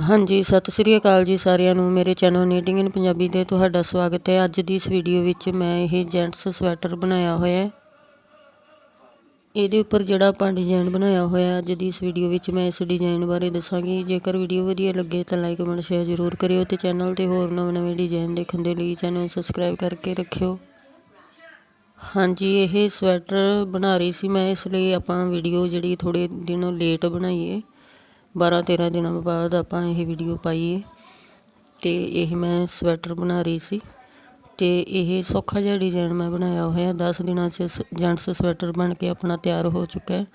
ਹਾਂਜੀ, ਸਤਿ ਸ੍ਰੀ ਅਕਾਲ ਜੀ ਸਾਰਿਆਂ ਨੂੰ। ਮੇਰੇ ਚੈਨਲ ਨੀਟਿੰਗ ਇਨ ਪੰਜਾਬੀ ਦੇ ਤੁਹਾਡਾ ਸਵਾਗਤ ਹੈ। ਅੱਜ ਦੀ ਇਸ ਵੀਡੀਓ ਵਿੱਚ ਮੈਂ ਇਹ ਜੈਂਟਸ ਸਵੈਟਰ ਬਣਾਇਆ ਹੋਇਆ ਹੈ। ਇਹਦੇ ਉੱਪਰ ਜਿਹੜਾ ਆਪਾਂ ਡਿਜ਼ਾਈਨ ਬਣਾਇਆ ਹੋਇਆ ਅੱਜ ਦੀ ਇਸ ਵੀਡੀਓ ਵਿੱਚ ਮੈਂ ਇਸ ਡਿਜ਼ਾਈਨ ਬਾਰੇ ਦੱਸਾਂਗੀ। ਜੇਕਰ ਵੀਡੀਓ ਵਧੀਆ ਲੱਗੇ ਤਾਂ ਲਾਈਕ ਕਮੈਂਟ ਸ਼ੇਅਰ ਜ਼ਰੂਰ ਕਰਿਓ ਤੇ ਚੈਨਲ ਤੇ ਹੋਰ ਨਵੇਂ ਨਵੇਂ ਡਿਜ਼ਾਈਨ ਦੇਖਣ ਦੇ ਲਈ ਚੈਨਲ ਸਬਸਕ੍ਰਾਈਬ ਕਰਕੇ ਰੱਖਿਓ। ਹਾਂਜੀ, ਇਹ ਸਵੈਟਰ ਬਣਾ ਰਹੀ ਸੀ ਮੈਂ, ਇਸ ਲਈ ਆਪਾਂ ਵੀਡੀਓ ਜਿਹੜੀ ਥੋੜੇ ਦਿਨੋਂ ਲੇਟ ਬਣਾਈਏ। 12 13 ਦਿਨਾਂ ਬਾਅਦ ਆਪਾਂ ਇਹ ਵੀਡੀਓ ਪਾਈ ਹੈ ਤੇ ਇਹ ਮੈਂ ਸਵੈਟਰ ਬਣਾ ਰਹੀ ਸੀ ਅਤੇ ਇਹ ਸੌਖਾ ਜਿਹਾ ਡਿਜ਼ਾਇਨ ਮੈਂ ਬਣਾਇਆ ਹੋਇਆ। ਦਸ ਦਿਨਾਂ 'ਚ ਸ ਜੈਂਟਸ ਸਵੈਟਰ ਬਣ ਕੇ ਆਪਣਾ ਤਿਆਰ ਹੋ ਚੁੱਕਾ ਹੈ।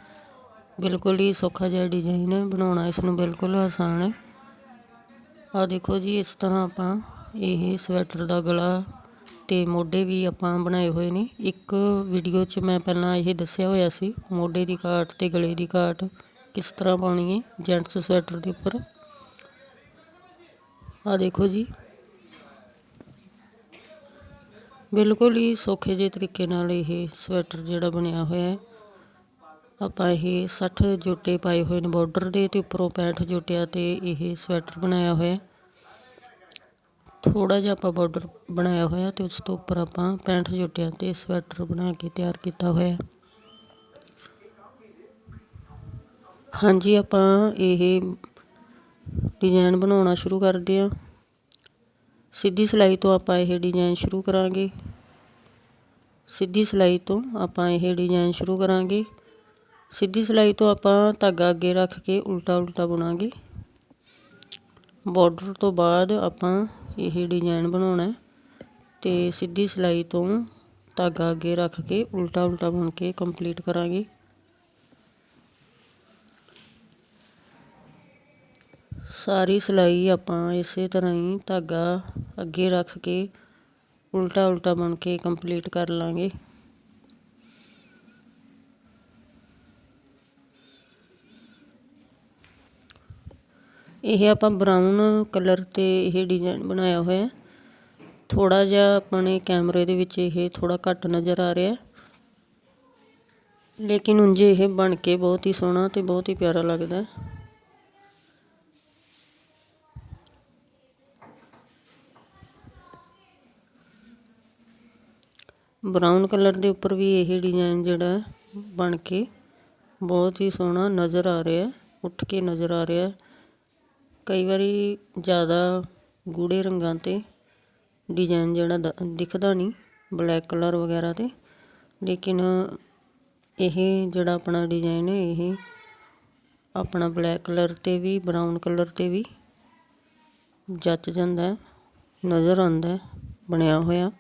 ਬਿਲਕੁਲ ਹੀ ਸੌਖਾ ਜਿਹਾ ਡਿਜ਼ਾਇਨ ਹੈ, ਬਣਾਉਣਾ ਇਸ ਨੂੰ ਬਿਲਕੁਲ ਆਸਾਨ ਹੈ। ਆ ਦੇਖੋ ਜੀ, ਇਸ ਤਰ੍ਹਾਂ ਆਪਾਂ ਇਹ ਸਵੈਟਰ ਦਾ ਗਲਾ ਤੇ ਮੋਢੇ ਵੀ ਆਪਾਂ ਬਣਾਏ ਹੋਏ ਨੇ। ਇੱਕ ਵੀਡੀਓ 'ਚ ਮੈਂ ਪਹਿਲਾਂ ਇਹ ਦੱਸਿਆ ਹੋਇਆ ਸੀ, ਮੋਢੇ ਦੀ ਕਾਟ ਤੇ ਗਲੇ ਦੀ ਕਾਟ ਕਿਸ ਤਰ੍ਹਾਂ ਪਾਉਣੀ ਹੈ ਜੈਂਟਸ ਸਵੈਟਰ ਦੇ ਉੱਪਰ ਆ ਦੇਖੋ ਜੀ ਬਿਲਕੁਲ ਹੀ ਸੌਖੇ ਜਿਹੇ ਤਰੀਕੇ ਨਾਲ ਇਹ ਸਵੈਟਰ ਜਿਹੜਾ ਬਣਿਆ ਹੋਇਆ ਹੈ ਆਪਾਂ ਇਹ 60 ਜੋਟੇ ਪਾਏ ਹੋਏ ਨੇ ਬਾਰਡਰ ਦੇ ਤੇ ਉੱਪਰੋਂ 65 ਜੋਟਿਆਂ ਤੇ ਇਹ ਸਵੈਟਰ ਬਣਾਇਆ ਹੋਇਆ ਥੋੜਾ ਜਿਹਾ ਆਪਾਂ ਬਾਰਡਰ ਬਣਾਇਆ ਹੋਇਆ ਤੇ ਉਸ ਤੋਂ ਉੱਪਰ ਆਪਾਂ 65 ਜੋਟਿਆਂ ਤੇ ਸਵੈਟਰ ਬਣਾ ਕੇ ਤਿਆਰ ਕੀਤਾ ਹੋਇਆ ਹਾਂਜੀ, ਆਪਾਂ ਇਹ ਡਿਜ਼ਾਇਨ ਬਣਾਉਣਾ ਸ਼ੁਰੂ ਕਰਦੇ ਹਾਂ। ਸਿੱਧੀ ਸਿਲਾਈ ਤੋਂ ਆਪਾਂ ਇਹ ਡਿਜ਼ਾਇਨ ਸ਼ੁਰੂ ਕਰਾਂਗੇ। ਸਿੱਧੀ ਸਿਲਾਈ ਤੋਂ ਆਪਾਂ ਇਹ ਡਿਜ਼ਾਇਨ ਸ਼ੁਰੂ ਕਰਾਂਗੇ। ਸਿੱਧੀ ਸਿਲਾਈ ਤੋਂ ਆਪਾਂ ਧਾਗਾ ਅੱਗੇ ਰੱਖ ਕੇ ਉਲਟਾ ਉਲਟਾ ਬੁਣਾਂਗੇ। ਬਾਰਡਰ ਤੋਂ ਬਾਅਦ ਆਪਾਂ ਇਹ ਡਿਜ਼ਾਈਨ ਬਣਾਉਣਾ ਤੇ ਸਿੱਧੀ ਸਿਲਾਈ ਤੋਂ ਧਾਗਾ ਅੱਗੇ ਰੱਖ ਕੇ ਉਲਟਾ ਉਲਟਾ ਬੁਣ ਕੇ ਕੰਪਲੀਟ ਕਰਾਂਗੇ। ਸਾਰੀ ਸਿਲਾਈ ਆਪਾਂ ਇਸੇ ਤਰ੍ਹਾਂ ਹੀ ਧਾਗਾ ਅੱਗੇ ਰੱਖ ਕੇ ਉਲਟਾ ਉਲਟਾ ਬਣ ਕੇ ਕੰਪਲੀਟ ਕਰ ਲਾਂਗੇ। ਇਹ ਆਪਾਂ ਬਰਾਊਨ ਕਲਰ ਤੇ ਇਹ ਡਿਜ਼ਾਈਨ ਬਣਾਇਆ ਹੋਇਆ ਥੋੜਾ ਜਿਹਾ ਆਪਣੇ ਕੈਮਰੇ ਦੇ ਵਿੱਚ ਇਹ ਥੋੜਾ ਘੱਟ ਨਜ਼ਰ ਆ ਰਿਹਾ ਲੇਕਿਨ ਉਂਝ ਇਹ ਬਣ ਕੇ ਬਹੁਤ ਹੀ ਸੋਹਣਾ ਤੇ ਬਹੁਤ ਹੀ ਪਿਆਰਾ ਲੱਗਦਾ ਹੈ। ਬਰਾਊਨ ਕਲਰ ਦੇ ਉੱਪਰ ਵੀ ਇਹ ਡਿਜ਼ਾਈਨ ਜਿਹੜਾ ਬਣ ਕੇ ਬਹੁਤ ਹੀ ਸੋਹਣਾ ਨਜ਼ਰ ਆ ਰਿਹਾ ਉੱਠ ਕੇ ਨਜ਼ਰ ਆ ਰਿਹਾ ਕਈ ਵਾਰੀ ਜ਼ਿਆਦਾ ਗੂੜੇ ਰੰਗਾਂ 'ਤੇ ਡਿਜ਼ਾਈਨ ਜਿਹੜਾ ਦਿਖਦਾ ਨਹੀਂ ਬਲੈਕ ਕਲਰ ਵਗੈਰਾ 'ਤੇ। ਲੇਕਿਨ ਇਹ ਜਿਹੜਾ ਆਪਣਾ ਡਿਜ਼ਾਈਨ ਹੈ, ਇਹ ਆਪਣਾ ਬਲੈਕ ਕਲਰ 'ਤੇ ਵੀ ਬਰਾਊਨ ਕਲਰ 'ਤੇ ਵੀ ਜੱਚ ਜਾਂਦਾ ਨਜ਼ਰ ਆਉਂਦਾ ਬਣਿਆ ਹੋਇਆ।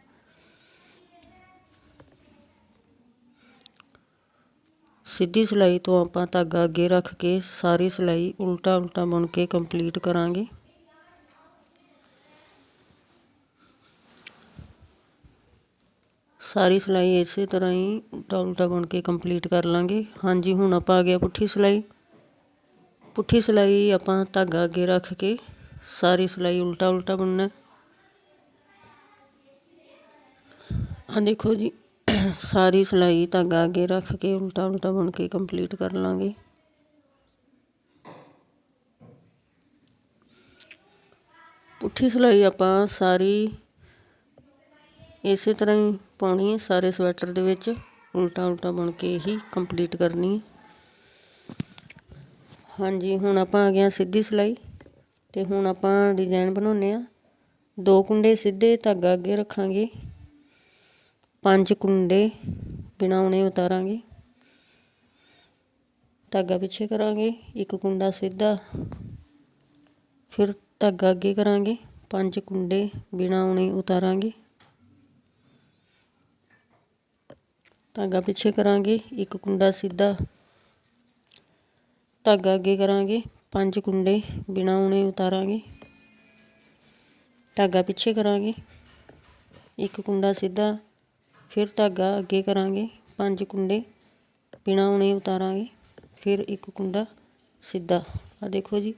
ਸਿੱਧੀ ਸਿਲਾਈ ਤੋਂ ਆਪਾਂ ਧਾਗਾ ਅੱਗੇ ਰੱਖ ਕੇ ਸਾਰੀ ਸਿਲਾਈ ਉਲਟਾ ਉਲਟਾ ਬੁਣ ਕੇ ਕੰਪਲੀਟ ਕਰਾਂਗੇ। ਸਾਰੀ ਸਿਲਾਈ ਇਸੇ ਤਰ੍ਹਾਂ ਹੀ ਉਲਟਾ ਉਲਟਾ ਬੁਣ ਕੇ ਕੰਪਲੀਟ ਕਰ ਲਾਂਗੇ। ਹਾਂਜੀ, ਹੁਣ ਆਪਾਂ ਆ ਗਿਆ ਪੁੱਠੀ ਸਿਲਾਈ। ਪੁੱਠੀ ਸਿਲਾਈ ਆਪਾਂ ਧਾਗਾ ਅੱਗੇ ਰੱਖ ਕੇ ਸਾਰੀ ਸਿਲਾਈ ਉਲਟਾ ਉਲਟਾ ਬੁਣਨਾ ਆ ਦੇਖੋ ਜੀ ਸਾਰੀ ਸਿਲਾਈ ਧਾਗਾ ਅੱਗੇ ਰੱਖ ਕੇ ਉਲਟਾ ਉਲਟਾ ਬੁਣ ਕੇ ਕੰਪਲੀਟ ਕਰ ਲਾਂਗੇ। ਪੁੱਠੀ ਸਿਲਾਈ ਆਪਾਂ ਸਾਰੀ ਇਸੇ ਤਰ੍ਹਾਂ ਹੀ ਪਾਉਣੀ ਹੈ, ਸਾਰੇ ਸਵੈਟਰ ਦੇ ਵਿੱਚ ਉਲਟਾ ਉਲਟਾ ਬੁਣ ਕੇ ਹੀ ਕੰਪਲੀਟ ਕਰਨੀ ਹੈ। ਹਾਂਜੀ, ਹੁਣ ਆਪਾਂ ਆ ਗਏ ਸਿੱਧੀ ਸਿਲਾਈ ਤੇ ਹੁਣ ਆਪਾਂ ਡਿਜ਼ਾਈਨ ਬਣਾਉਨੇ ਆ ਦੋ ਕੁੰਡੇ ਸਿੱਧੇ ਧਾਗਾ ਅੱਗੇ ਰੱਖਾਂਗੇ। ਪੰਜ ਕੁੰਡੇ ਬਿਨਾਉਣੇ ਉਤਾਰਾਂਗੇ। ਧਾਗਾ ਪਿੱਛੇ ਕਰਾਂਗੇ, ਇੱਕ ਕੁੰਡਾ ਸਿੱਧਾ, ਫਿਰ ਧਾਗਾ ਅੱਗੇ ਕਰਾਂਗੇ, ਪੰਜ ਕੁੰਡੇ ਬਿਨਾਉਣੇ ਉਤਾਰਾਂਗੇ। ਧਾਗਾ ਪਿੱਛੇ ਕਰਾਂਗੇ, ਇੱਕ ਕੁੰਡਾ ਸਿੱਧਾ, ਧਾਗਾ ਅੱਗੇ ਕਰਾਂਗੇ, ਪੰਜ ਕੁੰਡੇ ਬਿਨਾਉਣੇ ਉਤਾਰਾਂਗੇ। ਧਾਗਾ ਪਿੱਛੇ ਕਰਾਂਗੇ, ਇੱਕ ਕੁੰਡਾ ਸਿੱਧਾ ਫਿਰ ਧਾਗਾ ਅੱਗੇ ਕਰਾਂਗੇ, ਪੰਜ ਕੁੰਡੇ ਬਿਨਾਂ ਉਣੇ ਉਤਾਰਾਂਗੇ, ਫਿਰ ਇੱਕ ਕੁੰਡਾ ਸਿੱਧਾ। ਆ ਦੇਖੋ ਜੀ,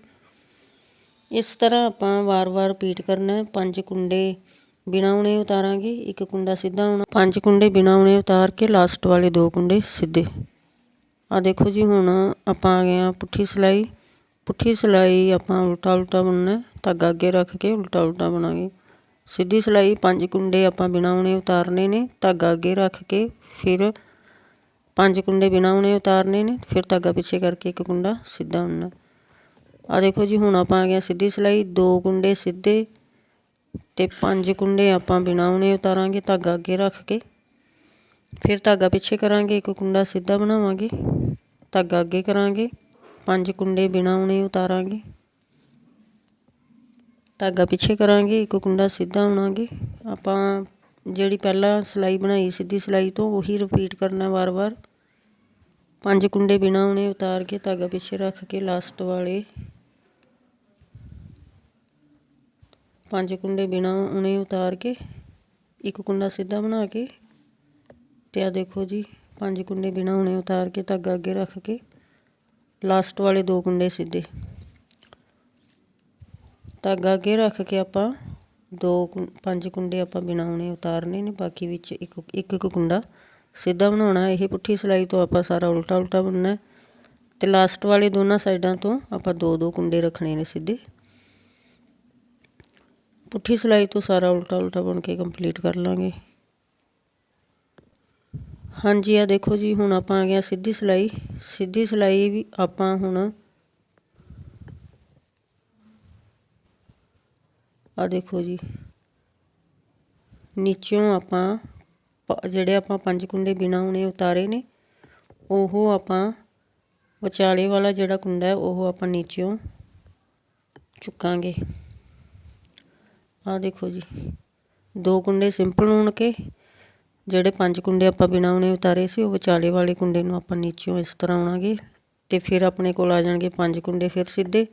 ਇਸ ਤਰ੍ਹਾਂ ਆਪਾਂ ਵਾਰ-ਵਾਰ ਰਿਪੀਟ ਕਰਨਾ ਪੰਜ ਕੁੰਡੇ ਬਿਨਾਂ ਉਣੇ ਉਤਾਰਾਂਗੇ, ਇੱਕ ਕੁੰਡਾ ਸਿੱਧਾ ਹੋਣਾ। ਪੰਜ ਕੁੰਡੇ ਬਿਨਾਂ ਉਣੇ ਉਤਾਰ ਕੇ ਲਾਸਟ ਵਾਲੇ ਦੋ ਕੁੰਡੇ ਸਿੱਧੇ। ਆ ਦੇਖੋ ਜੀ, ਹੁਣ ਆਪਾਂ ਆ ਗਏ ਆ ਪੁੱਠੀ ਸਿਲਾਈ। ਪੁੱਠੀ ਸਿਲਾਈ ਆਪਾਂ ਉਲਟਾ ਉਲਟਾ ਬੁਣਨਾ ਧਾਗਾ ਅੱਗੇ ਰੱਖ ਕੇ ਉਲਟਾ ਉਲਟਾ ਬਣਾਂਗੇ। ਸਿੱਧੀ ਸਿਲਾਈ ਪੰਜ ਕੁੰਡੇ ਆਪਾਂ ਬਿਨਾਂ ਉਣੇ ਉਤਾਰਨੇ ਨੇ, ਧਾਗਾ ਅੱਗੇ ਰੱਖ ਕੇ ਫਿਰ ਪੰਜ ਕੁੰਡੇ ਬਿਨਾਂ ਉਣੇ ਉਤਾਰਨੇ ਨੇ, ਫਿਰ ਧਾਗਾ ਪਿੱਛੇ ਕਰਕੇ ਇੱਕ ਕੁੰਡਾ ਸਿੱਧਾ ਉਣਨਾ ਆ ਦੇਖੋ ਜੀ, ਹੁਣ ਆਪਾਂ ਆ ਗਿਆ ਸਿੱਧੀ ਸਿਲਾਈ, ਦੋ ਕੁੰਡੇ ਸਿੱਧੇ ਤੇ ਪੰਜ ਕੁੰਡੇ ਆਪਾਂ ਬਿਨਾਂ ਉਣੇ ਉਤਾਰਾਂਗੇ, ਧਾਗਾ ਅੱਗੇ ਰੱਖ ਕੇ। ਫਿਰ ਧਾਗਾ ਪਿੱਛੇ ਕਰਾਂਗੇ, ਇੱਕ ਕੁੰਡਾ ਸਿੱਧਾ ਬਣਾਵਾਂਗੇ, ਧਾਗਾ ਅੱਗੇ ਕਰਾਂਗੇ, ਪੰਜ ਕੁੰਡੇ ਬਿਨਾਂ ਉਣੇ ਉਤਾਰਾਂਗੇ। ਧਾਗਾ ਪਿੱਛੇ ਕਰਾਂਗੇ, ਇੱਕ ਕੁੰਡਾ ਸਿੱਧਾ ਉਣਾਂਗੇ ਆਪਾਂ ਜਿਹੜੀ ਪਹਿਲਾਂ ਸਿਲਾਈ ਬਣਾਈ, ਸਿੱਧੀ ਸਿਲਾਈ ਤੋਂ ਉਹੀ ਰਿਪੀਟ ਕਰਨਾ ਵਾਰ-ਵਾਰ। ਪੰਜ ਕੁੰਡੇ ਬਿਨਾਂ ਉਣੇ ਉਤਾਰ ਕੇ ਧਾਗਾ ਪਿੱਛੇ ਰੱਖ ਕੇ ਲਾਸਟ ਵਾਲੇ। ਪੰਜ ਕੁੰਡੇ ਬਿਨਾਂ ਉਣੇ ਉਤਾਰ ਕੇ ਇੱਕ ਕੁੰਡਾ ਸਿੱਧਾ ਬਣਾ ਕੇ ਤੇ ਆ ਦੇਖੋ ਜੀ, ਪੰਜ ਕੁੰਡੇ ਬਿਨਾਂ ਉਣੇ ਉਤਾਰ ਕੇ ਧਾਗਾ ਅੱਗੇ ਰੱਖ ਕੇ ਲਾਸਟ ਵਾਲੇ ਦੋ ਕੁੰਡੇ ਸਿੱਧੇ। ਧਾਗਾ ਅੱਗੇ ਰੱਖ ਕੇ ਆਪਾਂ ਦੋ ਪੰਜ ਕੁੰਡੇ ਆਪਾਂ ਬਿਨਾਂ ਉਣੇ ਉਤਾਰਨੇ ਨੇ, ਬਾਕੀ ਵਿੱਚ ਇੱਕ ਇੱਕ ਇੱਕ ਕੁੰਡਾ ਸਿੱਧਾ ਬਣਾਉਣਾ। ਇਹ ਪੁੱਠੀ ਸਿਲਾਈ ਤੋਂ ਆਪਾਂ ਸਾਰਾ ਉਲਟਾ ਉਲਟਾ ਬੁਣਨਾ ਤੇ ਲਾਸਟ ਵਾਲੇ ਦੋਨਾਂ ਸਾਈਡਾਂ ਤੋਂ ਆਪਾਂ ਦੋ ਦੋ ਕੁੰਡੇ ਰੱਖਣੇ ਨੇ ਸਿੱਧੇ। ਪੁੱਠੀ ਸਿਲਾਈ ਤੋਂ ਸਾਰਾ ਉਲਟਾ ਉਲਟਾ ਬੁਣ ਕੇ ਕੰਪਲੀਟ ਕਰ ਲਾਂਗੇ। ਹਾਂਜੀ ਆ ਦੇਖੋ ਜੀ, ਹੁਣ ਆਪਾਂ ਆ ਗਿਆ ਸਿੱਧੀ ਸਿਲਾਈ। ਸਿੱਧੀ ਸਿਲਾਈ ਵੀ ਆਪਾਂ ਹੁਣ ਆ ਦੇਖੋ ਜੀ। ਨੀਚੋਂ ਆਪਾਂ ਜਿਹੜੇ ਆਪਾਂ ਪੰਜ ਕੁੰਡੇ ਬਿਨਾਂ ਹੁਣੇ ਉਤਾਰੇ ਨੇ, ਉਹ ਆਪਾਂ ਵਿਚਾਲੇ ਵਾਲਾ ਜਿਹੜਾ ਕੁੰਡਾ ਹੈ, ਉਹ ਆਪਾਂ ਨੀਚੋਂ ਚੁੱਕਾਂਗੇ। ਆ ਦੇਖੋ ਜੀ। ਦੋ ਕੁੰਡੇ ਸਿੰਪਲ ਹੋਣ ਕੇ ਜਿਹੜੇ ਪੰਜ ਕੁੰਡੇ ਆਪਾਂ ਬਿਨਾਂ ਉਣੇ ਉਤਾਰੇ ਸੀ, ਉਹ ਵਿਚਾਲੇ ਵਾਲੇ ਕੁੰਡੇ ਨੂੰ ਆਪਾਂ ਨੀਚੋਂ ਇਸ ਤਰ੍ਹਾਂ ਆਉਣਾਗੇ ਤੇ ਫਿਰ ਆਪਣੇ ਕੋਲ ਆ ਜਾਣਗੇ ਪੰਜ ਕੁੰਡੇ ਫਿਰ ਸਿੱਧੇ।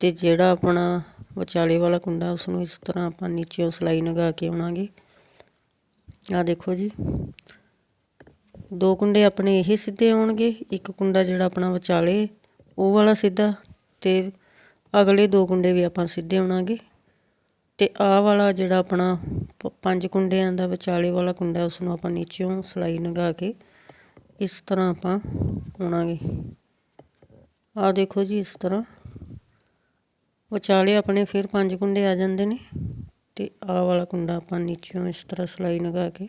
ਤੇ ਜਿਹੜਾ ਆਪਣਾ ਵਿਚਾਲੇ ਵਾਲਾ ਕੁੰਡਾ, ਉਸਨੂੰ ਇਸ ਤਰ੍ਹਾਂ ਆਪਾਂ ਨੀਚੋਂ ਸਿਲਾਈ ਲਗਾ ਕੇ ਆਉਣਾਗੇ। ਆਹ ਦੇਖੋ ਜੀ। ਦੋ ਕੁੰਡੇ ਆਪਣੇ ਇਹ ਸਿੱਧੇ ਆਉਣਗੇ, ਇੱਕ ਕੁੰਡਾ ਜਿਹੜਾ ਆਪਣਾ ਵਿਚਾਲੇ, ਉਹ ਵਾਲਾ ਸਿੱਧਾ ਤੇ ਅਗਲੇ ਦੋ ਕੁੰਡੇ ਵੀ ਆਪਾਂ ਸਿੱਧੇ ਆਉਣਾਗੇ। ਤੇ ਆਹ ਵਾਲਾ ਜਿਹੜਾ ਆਪਣਾ ਪੰਜ ਕੁੰਡਿਆਂ ਦਾ ਵਿਚਾਲੇ ਵਾਲਾ ਕੁੰਡਾ ਉਸ ਨੂੰ ਆਪਾਂ ਨੀਚੋਂ ਸਿਲਾਈ ਲਗਾ ਕੇ ਇਸ ਤਰ੍ਹਾਂ ਆਪਾਂ ਆਉਣਾਗੇ। ਆਹ ਦੇਖੋ ਜੀ ਇਸ ਤਰ੍ਹਾਂ। ਵਿਚਾਲੇ ਆਪਣੇ ਫਿਰ ਪੰਜ ਕੁੰਡੇ ਆ ਜਾਂਦੇ ਨੇ ਅਤੇ ਆਹ ਵਾਲਾ ਕੁੰਡਾ ਆਪਾਂ ਨੀਚੋਂ ਇਸ ਤਰ੍ਹਾਂ ਸਲਾਈ ਲਗਾ ਕੇ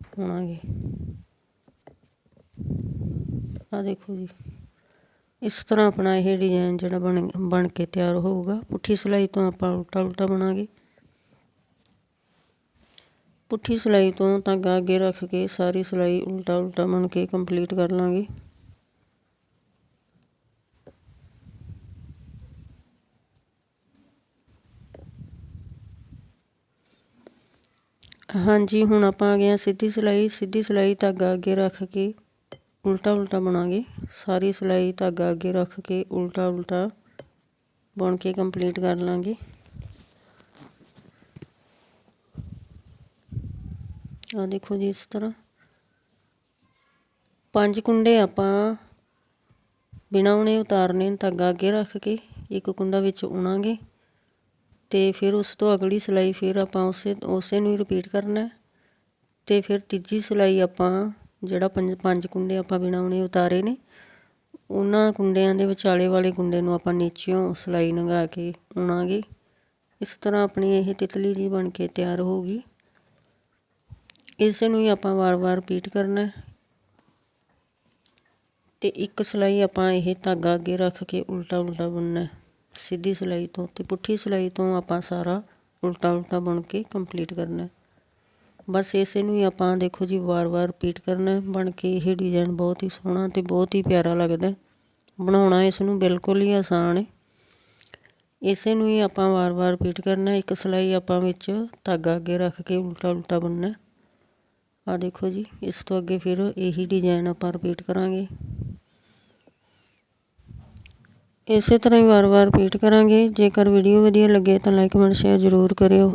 ਆਉਣਾਗੇ ਆ ਦੇਖੋ ਜੀ, ਇਸ ਤਰ੍ਹਾਂ ਆਪਣਾ ਇਹ ਡਿਜ਼ਾਈਨ ਜਿਹੜਾ ਬਣ ਬਣ ਕੇ ਤਿਆਰ ਹੋਊਗਾ। ਪੁੱਠੀ ਸਿਲਾਈ ਤੋਂ ਆਪਾਂ ਉਲਟਾ ਉਲਟਾ ਬਣਾਂਗੇ ਪੁੱਠੀ ਸਿਲਾਈ ਤੋਂ ਧਾਗਾ ਅੱਗੇ ਰੱਖ ਕੇ ਸਾਰੀ ਸਿਲਾਈ ਉਲਟਾ ਉਲਟਾ ਬਣ ਕੇ ਕੰਪਲੀਟ ਕਰ ਲਾਂਗੇ। ਹਾਂਜੀ, ਹੁਣ ਆਪਾਂ ਆ ਗਏ ਆ ਸਿੱਧੀ ਸਿਲਾਈ। ਸਿੱਧੀ ਸਿਲਾਈ ਧਾਗਾ ਅੱਗੇ ਰੱਖ ਕੇ ਉਲਟਾ ਉਲਟਾ ਬਣਾਂਗੇ। ਸਾਰੀ ਸਿਲਾਈ ਧਾਗਾ ਅੱਗੇ ਰੱਖ ਕੇ ਉਲਟਾ ਉਲਟਾ ਬੁਣ ਕੇ ਕੰਪਲੀਟ ਕਰ ਲਾਂਗੇ। ਆ ਦੇਖੋ ਜੀ, ਇਸ ਤਰ੍ਹਾਂ। ਪੰਜ ਕੁੰਡੇ ਆਪਾਂ ਬਿਨਾਂ ਉਣੇ ਉਤਾਰਨੇ ਧਾਗਾ ਅੱਗੇ ਰੱਖ ਕੇ ਇੱਕ ਕੁੰਡਾ ਵਿੱਚ ਉਣਾਂਗੇ। ਅਤੇ ਫਿਰ ਉਸ ਤੋਂ ਅਗਲੀ ਸਿਲਾਈ ਫਿਰ ਆਪਾਂ ਉਸੇ ਉਸੇ ਨੂੰ ਹੀ ਰਿਪੀਟ ਕਰਨਾ ਅਤੇ ਫਿਰ ਤੀਜੀ ਸਿਲਾਈ ਆਪਾਂ ਜਿਹੜਾ ਪੰਜ ਪੰਜ ਕੁੰਡੇ ਆਪਾਂ ਬਿਨਾਂ ਉਣੇ ਉਤਾਰੇ ਨੇ, ਉਹਨਾਂ ਕੁੰਡਿਆਂ ਦੇ ਵਿਚਾਲੇ ਵਾਲੇ ਕੁੰਡੇ ਨੂੰ ਆਪਾਂ ਨੀਚਿਓਂ ਸਿਲਾਈ ਲੰਘਾ ਕੇ ਉਣਾਂਗੇ। ਇਸ ਤਰ੍ਹਾਂ ਆਪਣੀ ਇਹ ਤਿਤਲੀ ਜੀ ਬਣ ਕੇ ਤਿਆਰ ਹੋਊਗੀ ਇਸ ਨੂੰ ਹੀ ਆਪਾਂ ਵਾਰ-ਵਾਰ ਰਿਪੀਟ ਕਰਨਾ ਤੇ ਇੱਕ ਸਿਲਾਈ ਆਪਾਂ ਇਹ ਧਾਗਾ ਅੱਗੇ ਰੱਖ ਕੇ ਉਲਟਾ ਉਲਟਾ ਬੁਣਨਾ ਸਿੱਧੀ ਸਿਲਾਈ ਤੋਂ ਅਤੇ ਪੁੱਠੀ ਸਿਲਾਈ ਤੋਂ ਆਪਾਂ ਸਾਰਾ ਉਲਟਾ ਉਲਟਾ ਬੁਣ ਕੇ ਕੰਪਲੀਟ ਕਰਨਾ ਬਸ ਇਸੇ ਨੂੰ ਹੀ ਆਪਾਂ ਦੇਖੋ ਜੀ ਵਾਰ-ਵਾਰ ਰਿਪੀਟ ਕਰਨਾ ਬਣ ਕੇ ਇਹ ਡਿਜ਼ਾਈਨ ਬਹੁਤ ਹੀ ਸੋਹਣਾ ਅਤੇ ਬਹੁਤ ਹੀ ਪਿਆਰਾ ਲੱਗਦਾ ਬਣਾਉਣਾ ਇਸ ਨੂੰ ਬਿਲਕੁਲ ਹੀ ਆਸਾਨ ਹੈ। ਇਸੇ ਨੂੰ ਹੀ ਆਪਾਂ ਵਾਰ-ਵਾਰ ਰਿਪੀਟ ਕਰਨਾ ਇੱਕ ਸਿਲਾਈ ਆਪਾਂ ਵਿੱਚ ਧਾਗਾ ਅੱਗੇ ਰੱਖ ਕੇ ਉਲਟਾ ਉਲਟਾ ਬੁਣਨਾ ਆ ਦੇਖੋ ਜੀ, ਇਸ ਤੋਂ ਅੱਗੇ ਫਿਰ ਇਹੀ ਡਿਜ਼ਾਈਨ ਆਪਾਂ ਰਿਪੀਟ ਕਰਾਂਗੇ। ਇਸੇ ਤਰ੍ਹਾਂ ਹੀ ਵਾਰ-ਵਾਰ ਰਿਪੀਟ ਕਰਾਂਗੇ। ਜੇਕਰ ਵੀਡੀਓ ਵਧੀਆ ਲੱਗੇ ਤਾਂ ਲਾਈਕ ਕਮੈਂਟ ਸ਼ੇਅਰ ਜ਼ਰੂਰ ਕਰਿਓ।